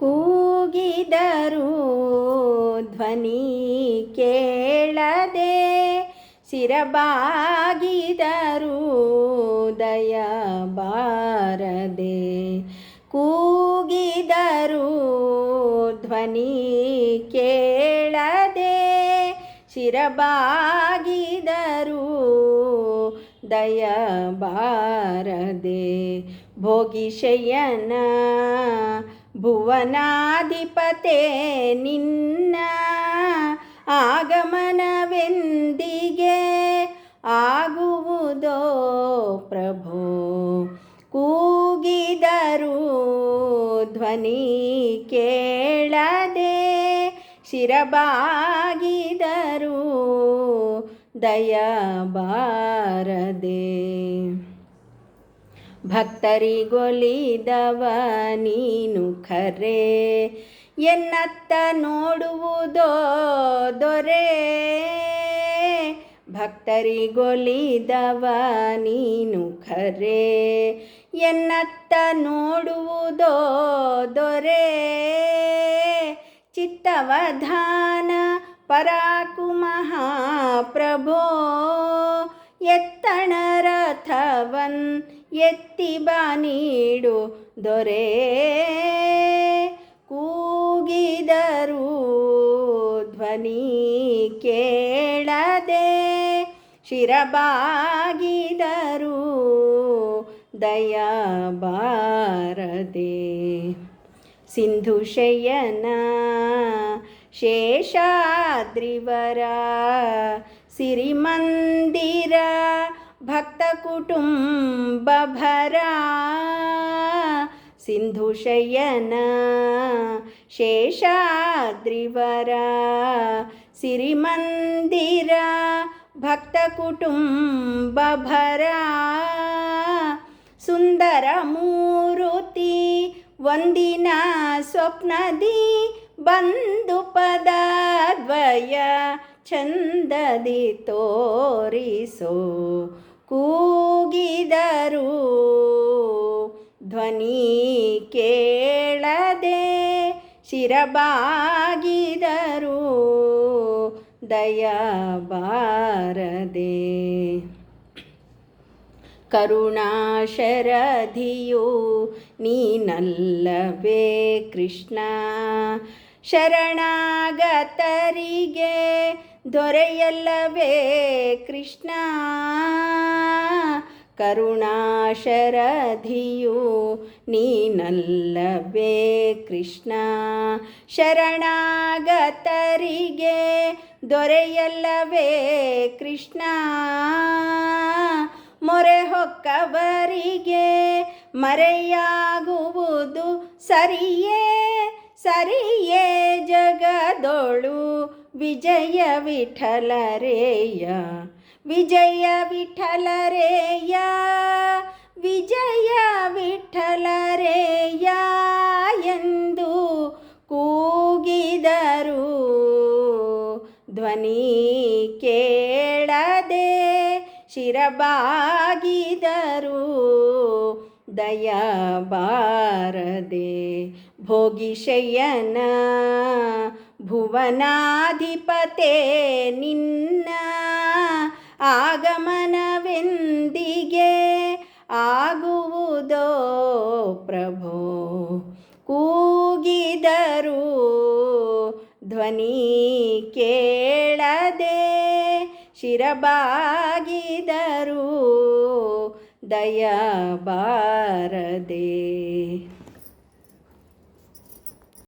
ಕೂಗಿದರು ಧ್ವನಿ ಕೇಳದೆ ಸಿರಬಾಗಿದರು ದಯ ಬಾರದೆ ಕೂಗಿದರು ಧ್ವನಿ ಕೇಳದೆ ಶಿರಬಾಗಿದರು ದಯ ಬಾರದೆ ಭೋಗಿಶಯನ ಭುವನಾಧಿಪತೆ ನಿನ್ನ ಆಗಮನವೆಂದಿಗೆ ಆಗುವುದೋ ಪ್ರಭು? ಕೂಗಿದರು ಧ್ವನಿ ಕೇಳದೆ ಶಿರಬಾಗಿದರು ದಯ ಬಾರದೆ ಭಕ್ತರಿಗೊಲಿದವ ನೀನು ಖರೆ. ಎನ್ನತ್ತ ನೋಡುವುದೋ ದೊರೆ. ಭಕ್ತರಿಗೊಲಿದವ ನೀನು ಖರೆ. ಎನ್ನತ್ತ ನೋಡುವುದೋ ದೊರೆ. ಚಿತ್ತವಧಾನ ಪರಾಕು ಮಹಾಪ್ರಭೋ ಎತ್ತಣ ರಥವನ್ ಎತ್ತಿ ಬಾ ನೀಡು ದೊರೆ. ಕೂಗಿದರು ಧ್ವನಿ ಕೇಳದೆ ಶಿರಬಾಗಿದರು ದಯ ಬಾರದೆ ಸಿಂಧು ಶಯನ ಶೇಷಾದ್ರಿವರ ಸಿರಿಮಂದಿರ भक्तकुटुम्बभरा सिन्धुशयन शेषाद्रिवरा सिरिमन्दिरा भक्तकुटुम्बभरा सुन्दरमूरुति वन्दिना स्वप्नदि बन्धुपदाद्वय छन्ददि तोरिसो। ಕೂಗಿದರು. ಧ್ವನಿ ಕೇಳದೆ ಶಿರಬಾಗಿದರು. ದಯ ಬಾರದೆ ಕರುಣಾಶರಧಿಯು ನೀನಲ್ಲವೇ ಕೃಷ್ಣ. ಶರಣಾಗತರಿಗೆ ದೊರೆಯಲ್ಲವೇ ಕೃಷ್ಣ? ಕರುಣಾಶರಧಿಯು ನೀನಲ್ಲವೇ ಕೃಷ್ಣ? ಶರಣಾಗತರಿಗೆ ದೊರೆಯಲ್ಲವೇ ಕೃಷ್ಣ? ಮೊರೆ ಹೊಕ್ಕವರಿಗೆ ಮರೆಯಾಗುವುದು ಸರಿಯೇ? ಸರಿಯೇ ಜಗದೊಳು ವಿಜಯ ವಿಠಲರೇಯ ವಿಜಯ ವಿಠಲರೇಯ ವಿಜಯ ವಿಠಲರೇಯ ಎಂದು ಕೂಗಿದರು. ಧ್ವನಿ ಕೇಳದೆ ಶಿರಬಾಗಿದರು. ದಯ ಬಾರದೆ ಭೋಗಿಶಯನ ಭುವನಾಧಿಪತೆ ನಿನ್ನ ಆಗಮನವೆಂದಿಗೆ ಆಗುವುದೋ ಪ್ರಭೋ? ಕೂಗಿದರು ಧ್ವನಿ ಕೇಳದೆ ಶಿರಬಾಗಿದರು ದಯ ಬಾರದೆ